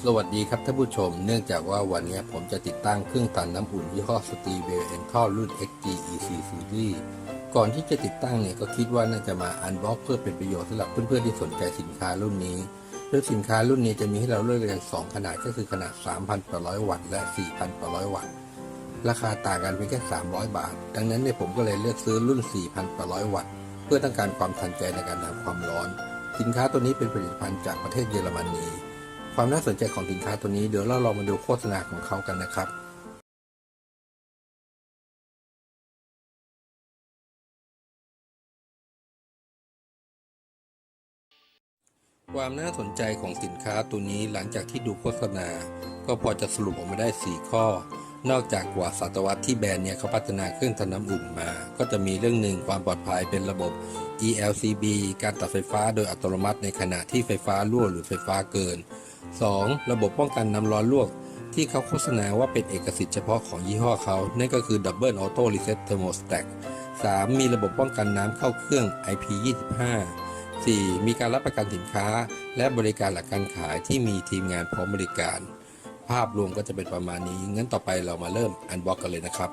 สวัสดีครับท่านผู้ชม เนื่องจากว่าวันนี้ผมจะติดตั้งเครื่องตันน้ำอุ่นยี่ห้อ s t e v e e n t o รุ่น XG EC Series ก่อนที่จะติดตั้งเนี่ยก็คิดว่าน่าจะมาอันบ็อกเพื่อเป็นประโยชน์สำหรับเพื่อนๆที่สนใจสินค้ารุ่นนี้โดยสินค้ารุ่นนี้จะมีให้เราเลือกกัน2ขนาดก็คือขนาด 3,800 วัตต์และ 4,800 วัตต์ ราคาต่างกันเพียงแค่ 300 บาท ดังนั้นเนี่ยผมก็เลยเลือกซื้อรุ่น 4,800 วัตต์ เพื่อต้องการความทันใจในการทำความร้อน สินค้าตัวนี้เป็นผลิตภัณฑ์จากประเทศเยอรมนี ความน่าสนใจของสินค้าตัวนี้เดี๋ยวเราลองมาดูโฆษณาของเขากันนะครับความน่าสนใจของสินค้าตัวนี้หลังจากที่ดูโฆษณา ก็พอจะสรุปออกมาได้ 4 ข้อ นอกจากกว่าศตวรรษที่แบรนด์เนี่ยเขาพัฒนาเครื่องทำน้ำอุ่นมา ก็จะมีเรื่องหนึ่งความปลอดภัยเป็นระบบ ELCB การตัดไฟฟ้าโดยอัตโนมัติในขณะที่ไฟฟ้ารั่วหรือไฟฟ้าเกิน 2. ระบบป้องกันน้ำร้อนลวก ที่เขาโฆษณาว่าเป็นเอกสิทธิ์เฉพาะของยี่ห้อเขา นั่นก็คือ Double Auto Reset Thermostat 3. มีระบบป้องกันน้ำเข้าเครื่อง IP25 4. มีการรับประกันสินค้า และบริการหลักการขายที่มีทีมงานพร้อมบริการ ภาพรวมก็จะเป็นประมาณนี้ งั้นต่อไปเรามาเริ่มอันบ็อกกันเลยนะครับ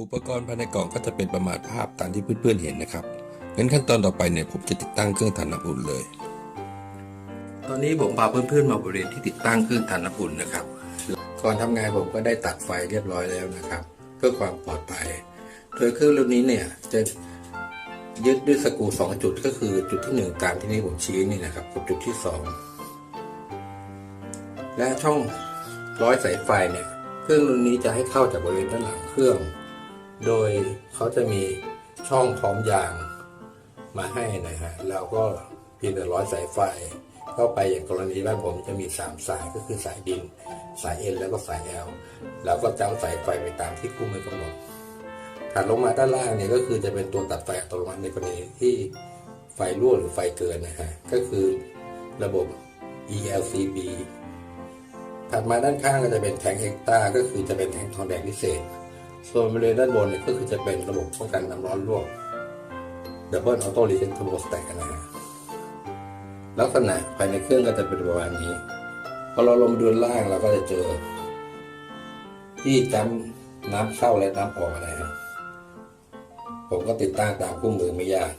อุปกรณ์ภายในกล่องก็จะเป็นประมาณภาพตามที่เพื่อนๆเห็นนะครับงั้นขั้นตอนต่อไปเนี่ยผมจะติดตั้งเครื่องทำน้ำอุ่นเลย ตอนนี้ผมพาเพื่อนๆมาบริเวณที่ติดตั้งเครื่องทำน้ำอุ่นนะครับ ก่อนทำงานผมก็ได้ตัดไฟเรียบร้อยแล้วนะครับ เพื่อความปลอดภัย โดยเครื่องรุ่นนี้เนี่ยจะยึดด้วยสกูสองจุดก็คือจุดที่หนึ่งตามที่นี่ผมชี้นี่นะครับกับจุดที่สองและช่องร้อยสายไฟเนี่ย เครื่องรุ่นนี้จะให้เข้าจากบริเวณด้านหลังเครื่อง โดยเขาจะมีช่องพร้อมยางมาให้นะฮะแล้วก็เพียงแต่ร้อยสายไฟเข้าไปอย่างกรณีบ้านผมจะมีสามสายก็คือสายดิน สายเอ็นแล้วก็สายแอลแล้วก็จ้ำสายไฟไปตามที่คู่มือกำหนดถัดลงมาด้านล่างเนี่ยก็คือจะเป็นตัวตัดไฟอัตโนมัติในกรณีที่ไฟรั่วหรือไฟเกินนะฮะก็คือระบบ ELCB ถัดมาด้านข้างก็จะเป็นแทงเอ็กตาก็คือจะเป็นแทงทองแดงพิเศษ ส่วนบริเวณด้านบนเนี่ยก็คือจะเป็นระบบป้องกันน้ำร้อนลวก Double Auto Reset Thermostat นะฮะลักษณะภายในเครื่องก็จะเป็นประมาณนี้พอเราลงมาดูดล่างเราก็จะเจอ ที่จำน้ำเข้าและน้ำออกนะฮะผมก็ติดตั้งตามคู่มือไม่ยาก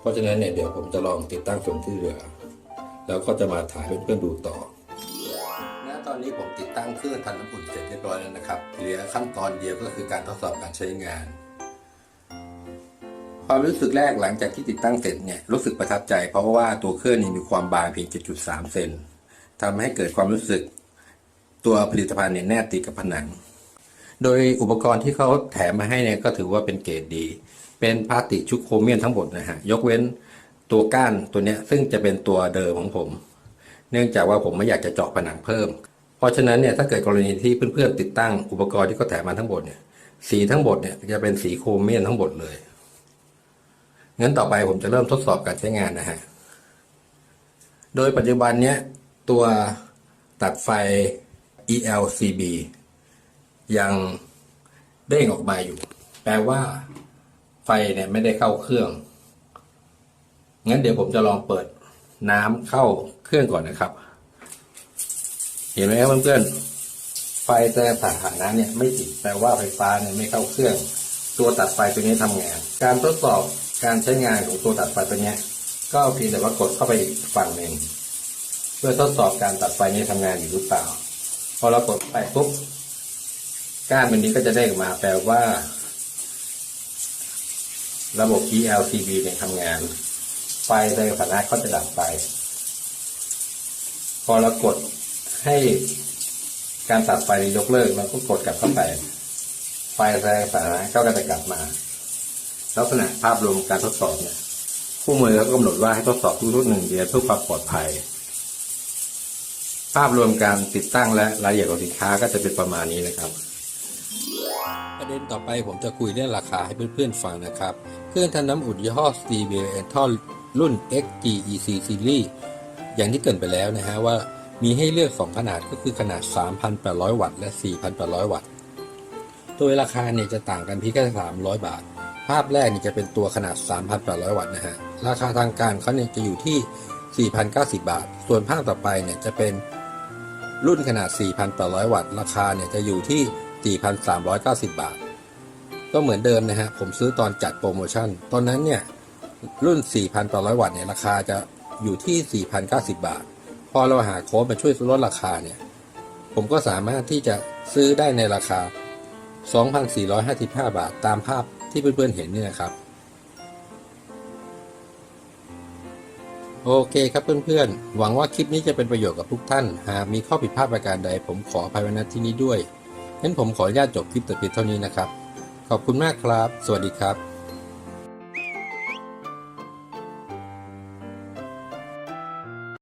เพราะฉะนั้นเนี่ยเดี๋ยวผมจะลองติดตั้งส่วนที่เหลือ แล้วก็จะมาถ่ายเพื่อนๆดูต่อ อนนี้ผมติดตั้งเครื่องทำน้ำอุ่นเสร็จเรียบร้อยแล้วนะครับ เหลือขั้นตอนเดียวก็คือการทดสอบการใช้งาน ความรู้สึกแรกหลังจากที่ติดตั้งเสร็จเนี่ยรู้สึกประทับใจ เพราะว่าตัวเครื่องนี้มีความบางเพียง 7.3 เซนทำให้เกิดความรู้สึกตัวผลิตภัณฑ์เนี่ยแนบติดกับผนัง โดยอุปกรณ์ที่เขาแถมมาให้เนี่ยก็ถือว่าเป็นเกรดดี เป็นพลาสติกชุบโครเมียมทั้งหมดนะฮะยกเว้นตัวก้านตัวเนี้ยซึ่งจะเป็นตัวเดิมของผม เนื่องจากว่าผมไม่อยากจะเจาะผนังเพิ่ม เพราะฉะนั้นเนี่ยถ้าเกิดกรณีที่เพื่อนๆติดตั้งอุปกรณ์ที่เขาแถมมาทั้งหมดเนี่ยสีทั้งหมดเนี่ยจะเป็นสีโครเมียมทั้งหมดเลยงั้นต่อไปผมจะเริ่มทดสอบการใช้งานนะฮะ โดยปัจจุบันเนี้ยตัวตัดไฟ ELCB ยังเด้งออกมาอยู่ แปลว่าไฟเนี่ยไม่ได้เข้าเครื่อง งั้นเดี๋ยวผมจะลองเปิดน้ำเข้าเครื่องก่อนนะครับ ห็นไหมครับเพื่อนๆ ไฟแต่สถานะเนี่ยไม่ติดแปลว่าไฟฟ้าเนี่ยไม่เข้าเครื่อง ตัวตัดไฟตัวนี้ทำงาน การทดสอบการใช้งานของตัวตัดไฟตัวนี้ก็เพียงแต่ว่ากดเข้าไปอีกฝั่งหนึ่งเพื่อทดสอบการตัดไฟนี้ทำงานอยู่หรือเปล่า พอเรากดไปปุ๊บก้านมันนี้ก็จะได้ออกมาแปลว่า ระบบ ELCB เนี่ยทำงาน ไฟในสถานะก็จะดับไป พอเรากด ให้การตัดไฟยกเลิกเราก็กดกลับเข้าไป ไฟในสถานะก็จะกลับมา ลักษณะภาพรวมการทดสอบเนี่ยผู้มือเขากำหนดว่าให้ทดสอบทุกๆหนึ่งเดือนเพื่อความปลอดภัย ภาพรวมการติดตั้งและรายละเอียดของสินค้าก็จะเป็นประมาณนี้นะครับประเด็นต่อไปผมจะคุยเรื่องราคาให้เพื่อนๆฟังนะครับ เครื่องทำน้ำอุ่นยี่ห้อ s t e v i a t o รุ่น XGEC Series อย่างที่เกินไปแล้วนะฮะว่า มีให้เลือก 2 ขนาดก็คือขนาด 3,800 วัตต์และ 4,800 วัตต์ โดยราคาเนี่ยจะต่างกันเพียงแค่300 บาท ภาพแรกนี่จะเป็นตัวขนาด 3,800 วัตต์นะฮะ ราคาทางการเขาเนี่ยจะอยู่ที่ 4,090 บาท ส่วนภาพต่อไปเนี่ยจะเป็นรุ่นขนาด 4,800 วัตต์ ราคาเนี่ยจะอยู่ที่ 4,390 บาท ก็เหมือนเดิมนะฮะ ผมซื้อตอนจัดโปรโมชั่น ตอนนั้นเนี่ยรุ่น 4,800 วัตต์เนี่ยราคาจะอยู่ที่ 4,090 บาท พอเราหาโค้ดมาช่วยลดราคาเนี่ย ผมก็สามารถที่จะซื้อได้ในราคา 2,455 บาทตามภาพที่เพื่อนๆเห็นนี่นะครับ โอเคครับเพื่อนๆ หวังว่าคลิปนี้จะเป็นประโยชน์กับทุกท่าน หากมีข้อผิดพลาดประการใด ผมขออภัยไว้ณที่นี้ด้วยงั้นผมขออนุญาตจบคลิปแต่เพียงเท่านี้นะครับ ขอบคุณมากครับ สวัสดีครับ